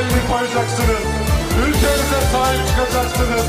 elini koyacaksınız. Ülkenize sahip çıkacaksınız.